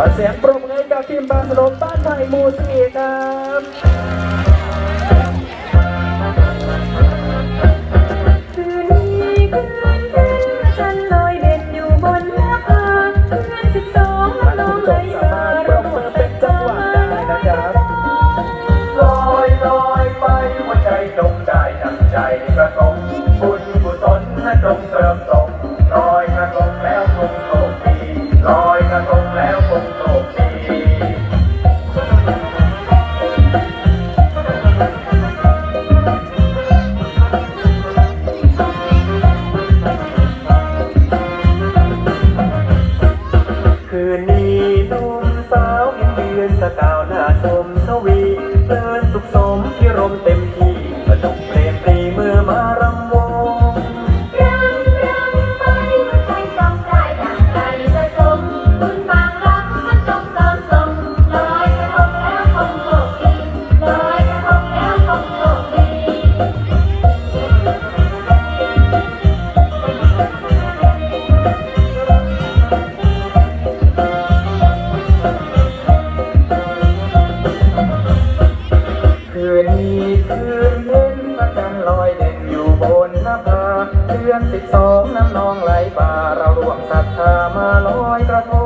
อเสียงปรบมือให้กับทีมบาสโลมบ้านไผ่หมูสี่ครับคืนนี้คืนนั้นฉันลอยเด่นอยู่บน คืนนี้นุ่มสาวเห็นเดือนสกาวหน้าชมทวีเดินสุขสมที่รมเต็มที่ประจุเพลงปรีเมื่อมารำวง นาผาเดือนสิบสองน้ำนองไหลบ่าเราร่วมศรัทธามาลอยกระทง